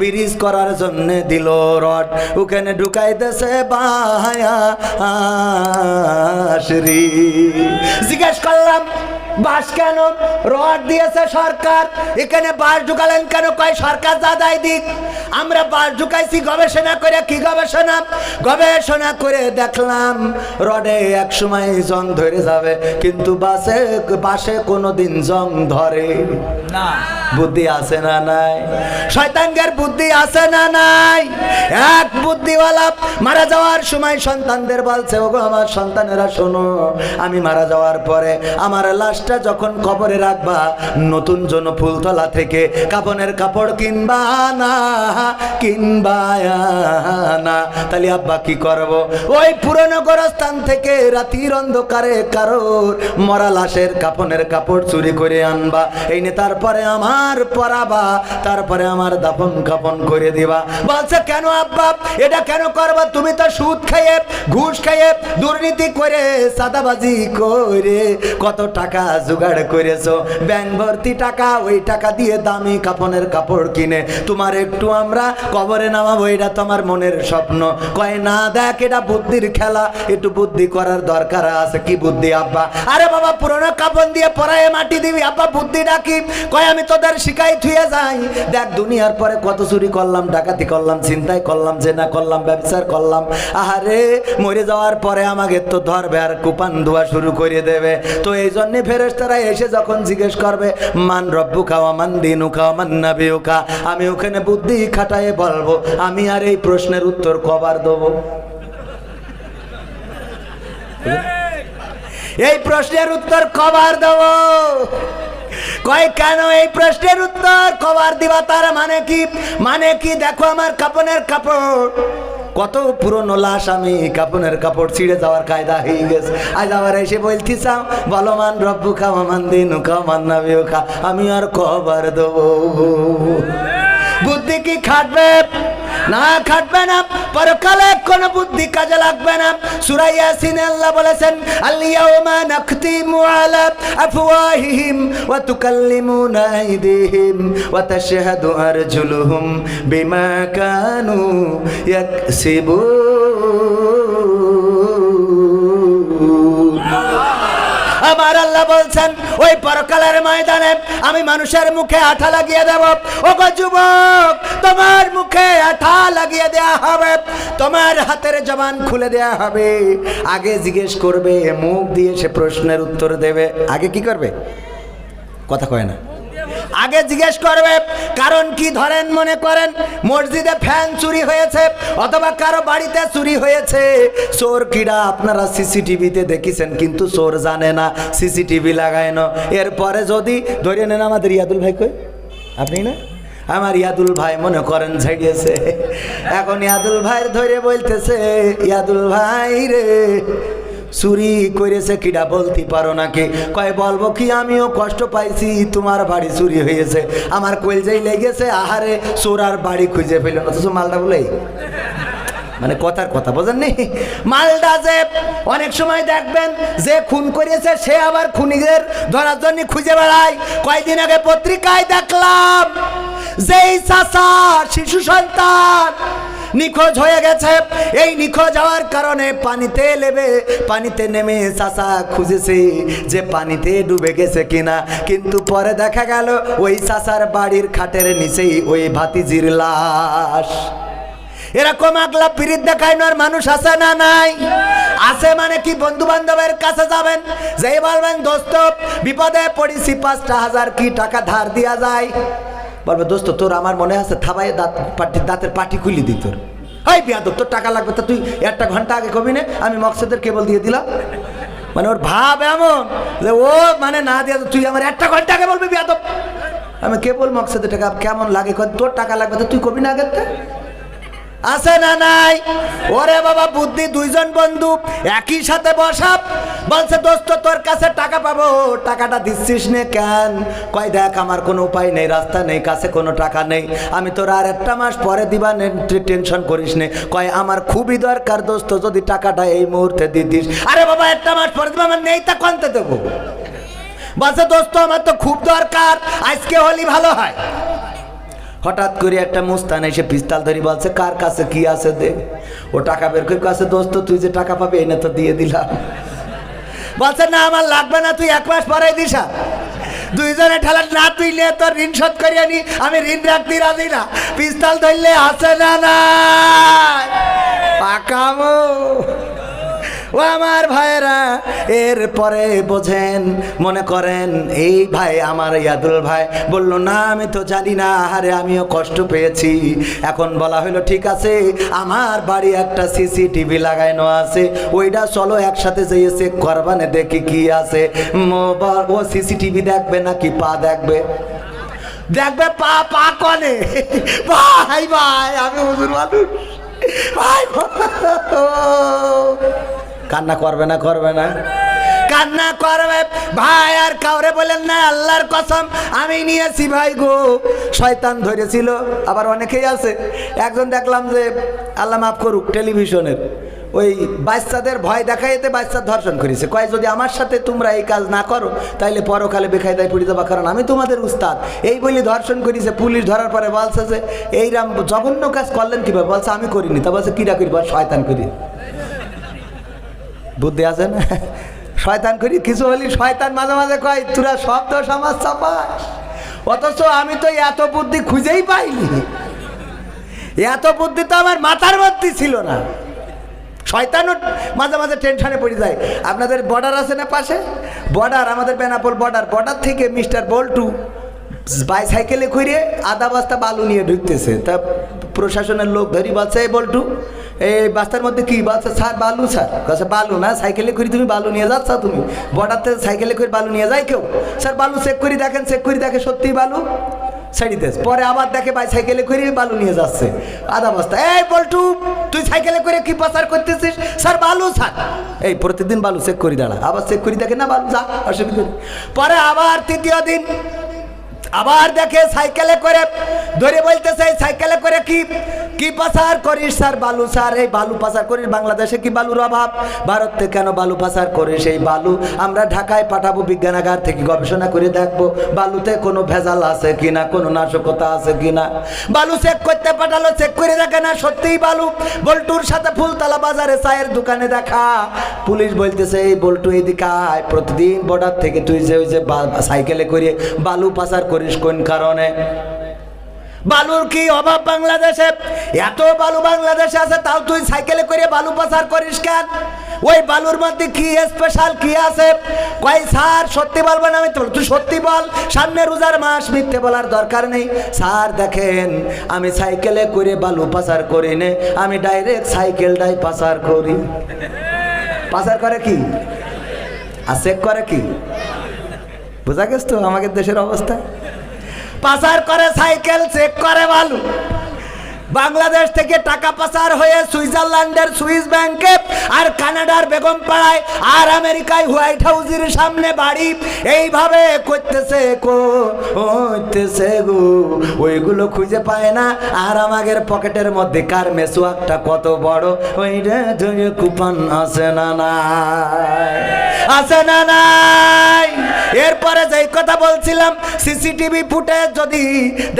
Bridge করার জন্য দিল রড ওখানে ঢুকাইতেছে বাহায়া শ্রী জিজ্ঞেস করলাম বাস কেন? রড দিয়েছে সরকার। এখানে বাস ঢুকালেন কেন? কয় সরকার দাদাই দিক। আমরা বাস ঢুকাইছি গবেষণা করে কি গবেষণা? গবেষণা করে দেখলাম রডে এক সময় জং ধরে যাবে কিন্তু বাসে বাসে কোনোদিন জং ধরে। না। বুদ্ধি আছে না নাই? শয়তানদের বুদ্ধি আছে না নাই? এক বুদ্ধিওয়ালা মারা যাওয়ার সময় সন্তানদের বলছে ওগো আমার সন্তানেরা শোনো আমি মারা যাওয়ার পরে আমার লাশটা যখন কবরে রাখবা, নতুন জন ফুলতলা থেকে কাপনের কাপড় কিনবা না কিনবা না। তাহলে আব্বা কি করব? ওই পুরনো গোরস্থান থেকে রাতির অন্ধকারে কারোর মরা লাশের কাপনের কাপড় চুরি করে আনবা। এই নে তারপরে আমার পরাবা, তারপরে আমার দাপন কাপন করে দিবা। বলছে, কেন আব্বা? এটা কেন করবা? তুমি তো সুদ খাইয়ে, ঘুষ খাইয়ে দুর্নীতি করে সাদাবাজি করে কত টাকা জোগাড় করেছ। ব্যাংক ভর্তি টাকা, ওই টাকা দিয়ে দামি কাপনের কাপড় কিনে। তোমার একটু আমরা কবরে নামাবো, এটা তোমার মনের স্বপ্ন। কয়, না দেখ, এটা বুদ্ধির খেলা। একটু বুদ্ধি করার দরকার আছে। কি বুদ্ধি, আব্বা? আরে বাবা, পুরনো কাপড় দিয়ে পরায় মাটি দিবি, আব্বা, বুদ্ধি ডাকি। কয়, আমি তোদের শিখাই থুয়ে যাই। দেখ, দুনিয়ার পরে কত চুরি করলাম, ডাকাতি করলাম চিন্তাই করলাম যে না করলাম, ব্যবসার করলাম। আহারে, মরে যাওয়ার পরে আমাকে তো ধরবে আর কুপান ধোয়া শুরু করে দেবে। তো এই জন্যে ফেরেস্তারা এসে যখন জিজ্ঞেস করবে, মান রব্বু খাওয়া মান দিনু খাওয়া মান নাবিও খা আমি ওখানে বুদ্ধি খাটায়ে বলব, আমি আর এই প্রশ্নের উত্তর কবার দেবো? এই প্রশ্নের উত্তর কবার দেব? কয়, কেন এই প্রশ্নের উত্তর কবার দিবা? তার মানে কি? মানে কি? দেখো আমার কাপনের কাপড়। কত পুরনো লাশ আমি কাপনের কাপড় ছিঁড়ে যাওয়ার কায়দা হয়ে গেছে। আজ আবার এসে বলতে চাও বলো মান রব্বু খা মান দিনু খা মান নাবিও খা আমি আর কবার দেবো। বুদ্ধি কি খাটবে? না খাটবে না পরকালে কোন বুদ্ধি কাজে লাগবে না। সূরা ইয়াসিনে আল্লাহ বলেছেন, আল-ইয়াউমা নাখতিমু আলা আফওয়াহিহিম ওয়া তুকাল্লিমুনা আইদিহিম ওয়া তাশহাদু আরজুলুহুম বিমা কানু ইয়াকসিবুন। আমার আল্লাহ বলছেন, ওই পরকালের ময়দানে আমি মানুষের মুখে আঠা লাগিয়ে দেব। ও গো যুবক তোমার মুখে আঠা লাগিয়ে দেয়া হবে। তোমার হাতের জবান খুলে দেয়া হবে। আগে জিজ্ঞেস করবে, মুখ দিয়ে সে প্রশ্নের উত্তর দেবে। আগে কি করবে? কথা কয় না। আগে জিজ্ঞেস করবে, কারণ কি ধরেন মনে করেন, মসজিদে ফ্যান চুরি হয়েছে, অথবা কারও বাড়িতে চুরি হয়েছে। চোর কিরা আপনারা সিসিটিভিতে দেখেছেন, কিন্তু চোর জানে না, সিসিটিভি লাগায় না। এরপরে যদি, ধরে নেন আমাদের ইয়াদুল ভাই কই? আপনি না? আমার ইয়াদুল ভাই মনে করেন ঝাড়িয়েছে। এখন ইয়াদুল ভাইয়ের ধরে বলতেছে, ইয়াদুল ভাই রে, চুরি করেছে কিডা বলতে পারো নাকি? কয়, বলব কি, আমিও কষ্ট পাইছি, তোমার বাড়ি চুরি হয়েছে। আমার কলজাই লেগেছে, আহারে চোর আর বাড়ি খুঁজে পেল অথচ মালটা বলে মানে কথার কথা বোঝেননি মালদা যে অনেক সময় দেখবেন, যে খুন করেছে, সে আবার খুনিদের ধরার জন্য খুঁজে বেড়ায়। কয়দিন আগে পত্রিকায় দেখলাম যেই চাষা শিশু সন্তান নিখোঁজ হয়ে গেছে। এই নিখোঁজ হওয়ার কারণে পানিতে নেবে পানিতে নেমে চাষা খুঁজেছে যে পানিতে ডুবে গেছে কিনা। কিন্তু পরে দেখা গেল, ওই চাষার বাড়ির খাটের নিচেই ওই ভাতিজির লাশ। এরকম আগলা পিরিত দেখায় আর মানুষ আছে না নাই? আছে মানে কি বন্ধু বান্ধবের কাছে যাবেন? যেই বলবেন, দোস্ত, বিপদে পড়িছি, পাঁচটা হাজার কি টাকা ধার দিয়া যায়? বলবে, দোস্ত, তোর আমার মনে আছে থাবাই দাঁত পাটি দাঁতের পাটি খুলি দিই তোর হাই বিয়াদব, তোর টাকা লাগবে, তা তুই একটা ঘণ্টা আগে কবি নে, আমি মকসেদের কেবল দিয়ে দিলাম মানে ওর ভাব এমন যে ও মানে না দিয়ে তুই আমার একটা ঘণ্টা আগে বলবি, বিয়াদব, আমি কেবল মকসেদের টাকা, কেমন লাগে তোর টাকা লাগবে, তা তুই কবি না থেকে? আছে না নাই? ওরে বাবা, বুদ্ধি দুইজন বন্ধু একই সাথে বসাব বলছে, দোস্ত, তোর কাছে টাকা পাবো। টাকাটা দিচ্ছিস নে কেন? কয়, দেখ, আমার কোনো উপায় নেই, রাস্তা নেই, কাছে কোনো টাকা নেই। আমি তোর আর একটা মাস পরে দিবা নে টেনশন করিস নে। কয়, আমার খুবই দরকার, দোস্ত, যদি টাকাটা এই মুহূর্তে দিয়ে দিস আরে বাবা, একটা মাস পরে দিবা, আমার নেই তা কনতে দেবো? বলছে, দোস্ত, আমার তো খুব দরকার, আজকে হলি ভালো হয়। হঠাৎ করে একটা মুস্তান এসে পিস্তাল ধরি বলছে, কার কাছে কি আছে দে? ও টাকা বের করে কাছে দোস্ত, তুই যে টাকা পাবি এনে তো দিয়ে দিলাম। বলছে, না, আমার লাগবে না, তুই এক মাস পরে দিস দুইজনে ঠেলা না তুই নে তোর ঋণ শোধ করিয়ে নি, আমি ঋণ রাখতে রাজি না। পিস্তল ধরলে আছে না না পাকামো। ও আমার ভাইরা এরপরে বোঝেন, মনে করেন, এই ভাই আমার ইয়াদুল ভাই। বলল, না, আমি তো জানি না আরে আমিও কষ্ট পেয়েছি। এখন বলা হলো ঠিক আছে, আমার বাড়ি একটা সিসিটিভি লাগানো আছে। ওইটা চলো একসাথে যেয়ে চেক করবানে, দেখি কি আছে। ও সিসিটিভি দেখবে নাকি পা দেখবে? দেখবে পা পা কনে? ভাই ভাই, আমি হুজুর মানুষ। কান্না করবে না করবে না। কান্না করবে। ভাই, আর কাউরে বলেন না, আল্লাহর কসম, আমি নিয়েছি ভাই গো। শয়তান ধরেছিল, আবার অনেকেই আছে। একজন দেখলাম যে, আল্লাহ মাফ করুক, টেলিভিশনের। ওই বাচ্চাদের ভয় দেখাইতে বাচ্চা ধর্ষণ করেছে। কয়, যদি আমার সাথে তোমরা এই কাজ না করো, তাইলে পরকালে বেখায়দায় পড়ে যাবা কারণ। আমি তোমাদের উস্তাদ। এই বলি ধর্ষণ করেছে, পুলিশ ধরার পরে বলছে যে এইরাম জঘন্য কাজ করলেন কীভাবে? বলছে, আমি করিনি। তা বলছে কিরা করি বল শয়তান করি বুদ্ধি আছে না? শয়তান করি, কিছু হলি শয়তান মাঝে মাঝে কয়, তোরা শব্দ সমাজ চাপাস অথচ আমি তো এত বুদ্ধি খুঁজেই পাইনি। এত বুদ্ধি তো আমার মাথার মধ্যে ছিল না। শয়তানও মাঝে মাঝে টেনশনে পড়ে যায়। আপনাদের বর্ডার আছে না পাশে? বর্ডার আমাদের বেনাপোল বর্ডার বর্ডার থেকে মিস্টার বল্টু বাইসাইকেলে ঘুরে আধা বস্তা বালু নিয়ে ঢুকতেছে। তা প্রশাসনের লোক ধরি এই বল্টু এই বাস্তার মধ্যে কি বলছে স্যার, বালু, স্যার। কাছে বালু না? সাইকেলে করে তুমি বালু নিয়ে যাচ্ছ তুমি। বর্ডার থেকে সাইকেলে করে বালু নিয়ে যায় কেউ? স্যার, বালু চেক করে দেখেন চেক করে দেখে সত্যি বালু? ছাড়িতেস পরে আবার দেখে ভাই সাইকেলে করে বালু নিয়ে যাচ্ছে। আধা বস্তা এই বল্টু, তুই সাইকেলে করে কি পাচার করতেছিস? স্যার, বালু, স্যার। এই প্রতিদিন বালু চেক করি, দাঁড়া। আবার চেক করি দেখে না বালু, যা, অসুবিধা নেই। পরে আবার তৃতীয় দিন, আবার দেখে সাইকেলে করে, ধরে বলতেছে সাইকেলে করে কি কি পাচার করিস স্যার বালু? স্যার, এই বালু পাচার করিস বাংলাদেশে কি বালুর অভাব? ভারত থেকে কেন বালু পাচার করিস এই বালু? আমরা ঢাকায় পাঠাবো বিজ্ঞানাগার থেকে গবেষণা করে দেখব বালুতে কোনো ভেজাল আছে কিনা, কোনো নাশকতা আছে কিনা। বালু চেক করতে পাঠালো চেক করে দেখে না, সত্যিই বালু। বল্টুর সাথে ফুলতলা বাজারে চায়ের দোকানে দেখা। পুলিশ বলতেছে, এই বল্টু এদিকে আয়, প্রতিদিন বর্ডার থেকে তুই যে ওই যে সাইকেলে করে বালু পাচার করিস কোন কারণে? বালুর কি অভাব বাংলাদেশে? এত বালু বাংলাদেশে আছে, তাও তুই সাইকেলে করে বালু পাচার করিস কেন? ওই বালুর মধ্যে কি স্পেশাল কি আছে? কই স্যার, সত্যি বলবেন আমি তো, তুই সত্যি বল, সামনে রোজার মাস, মিথ্যে বলার দরকার নেই। স্যার, দেখেন, আমি সাইকেলে করে বালু পাচার করি নে, আমি ডাইরেক্ট সাইকেলটাই পাচার করি। পাচার করে কি? আর চেক করে কি? বোঝা গেছ তো আমাদের দেশের অবস্থা? পাচার করে সাইকেল চেক করে বালু। বাংলাদেশ থেকে টাকা পাচার হয়ে সুইজারল্যান্ডের সুইস ব্যাংকে আর কানাডার বেগম পাড়ায় আর আমেরিকায় হোয়াইট হাউসের সামনে বাড়ি। এইভাবে করতেছে কো হইতেছে গো। ওইগুলো খুঁজে পায় না। আর আমাদের পকেটের মধ্যে কার মেসোয়াকটা কত বড়, ওইটা ধরে কুপন আছে না নাই? আছে না নাই? এরপরে যেই কথা বলছিলাম, সিসিটিভি ফুটে যদি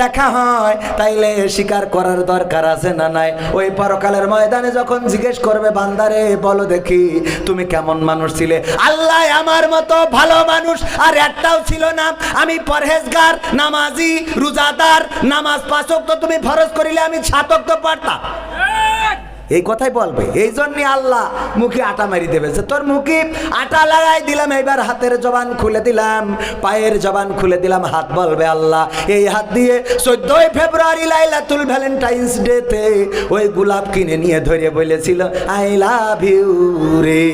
দেখা হয়, তাইলে স্বীকার করার দরকার আছে না নাই? ওই পরকালের ময়দানে যখন জিজ্ঞেস করবে, বান্দারে, বলো দেখি, তুমি কেমন মানুষ ছিলে? আল্লাহ আমার মতো ভালো মানুষ, আর একটাও ছিল না। আমি পরহেজগার, নামাজি, রোজাদার, নামাজ পাচক তো তুমি ফরজ করিলে আমি ছাতক তো পারতাম এই কথাই বলবে। এই জন্যে আল্লাহ মুখে আটা মারি দেবে যে তোর মুখে আটা লাগাই দিলাম এবার হাতের জবান খুলে দিলাম, পায়ের জবান খুলে দিলাম, হাত বলবে আল্লাহ। এই হাত দিয়ে চোদ্দই ফেব্রুয়ারি লাইলাতুল ভ্যালেন্টাইন্স ডেতে ওই গোলাপ কিনে নিয়ে ধরে বলেছিল, আই লাভ ইউ রে।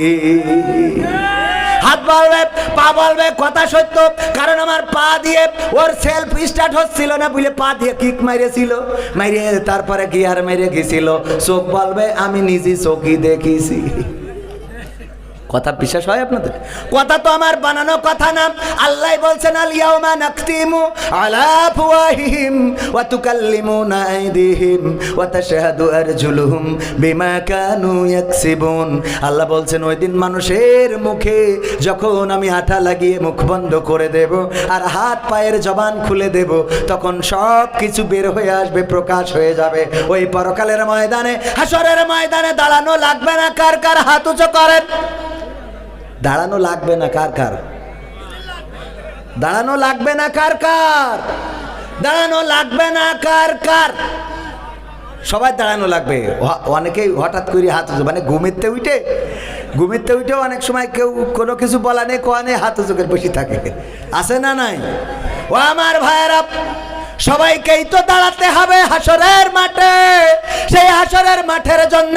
হাত বাড়বে, পা বলবে কথা সত্য। কারণ আমার পা দিয়ে ওর সেলফ স্টার্ট হচ্ছিল না বুঝলে পা দিয়ে কিক মেরেছিল মারিয়ে তারপরে গিয়ার মেরে গেছিল। চোখ বলবে, আমি নিজে চোখই দেখেছি। কথা বিশ্বাস হয় আপনাদের? কথা তো আমার বানানো কথা না। আল্লাহ বলছেন আল ইয়াউমা নাকতিমু আলা আফওয়াহিহিম ওয়া তুকাল্লিমুনা আইদিহিম ওয়া তাশহাদু আরজুলুহুম বিমা কানু ইয়াকসিবুন। আল্লাহ বলছেন, ওই দিন মানুষের মুখে যখন আমি আঠা লাগিয়ে মুখ বন্ধ করে দেব আর হাত পায়ের জবান খুলে দেব, তখন সব কিছু বের হয়ে আসবে, প্রকাশ হয়ে যাবে। ওই পরকালের ময়দানে, হাসরের ময়দানে দাঁড়ানো লাগবে না। কার কার হাত উঁচু করেন? দাঁড়ানো লাগবে না কার কার? দাঁড়ানো লাগবে না কার কার? দাঁড়ানো লাগবে না কার কার? সবাই দাঁড়ানো লাগবে। অনেকেই হঠাৎ করে হাত উঁচু মানে ঘুমিতে উঠে ঘুমিতে উঠেও অনেক সময় কেউ কোনো কিছু বলা নেই, কোয়া নেই, হাত উঁচু বসে থাকে। আছে না নাই? ও আমার ভাইয়েরা সবাইকেই তো দাঁড়াতে হবে হাসরের মাঠে। সেই হাসরের মাঠের জন্য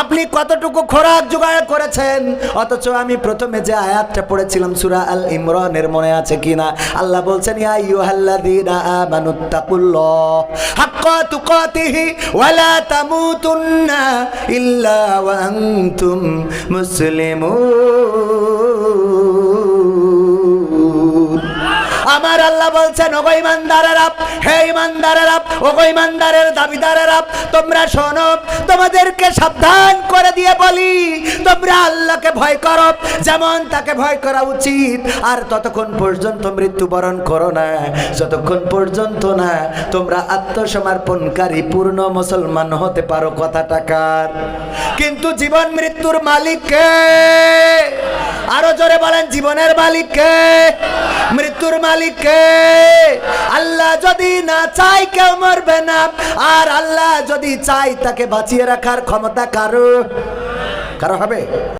আপনি কতটুকু খোরাক জোগাড় করেছেন? অথচ আমি প্রথমে যে আয়াতটা পড়েছিলাম, সূরা আল ইমরানের মনে আছে কিনা? আল্লাহ বলছেন, ইয়া আইয়ুহাল্লাযীনা আমানুত্তাকুল্লাহ তামুতুন্না ইল্লা ওয়া আনতুম মুসলিমুন। আমার আল্লাহ বলছেন, ওগো ইমানদারেরা হে ইমানদারেরা ওগো ইমানদারের দাবিদারেরা তোমরা শোনো, তোমাদেরকে সাবধান করে দিয়ে বলি, তোমরা আল্লাহকে ভয় করো, যেমন তাকে ভয় করা উচিত। আর ততক্ষণ পর্যন্ত মৃত্যুবরণ করো না, যতক্ষণ পর্যন্ত না তোমরা আত্মসমর্পণকারী পূর্ণ মুসলমান হতে পারো কথাটা কার? কিন্তু জীবন মৃত্যুর মালিককে আরও জোরে বলেন, জীবনের মালিককে মৃত্যুর মালিককে আল্লাহ যদি না চাই কেউ মরবে না। আর আল্লাহ যদি চাই তাকে বাঁচিয়ে রাখার ক্ষমতা কারও কারও হবে?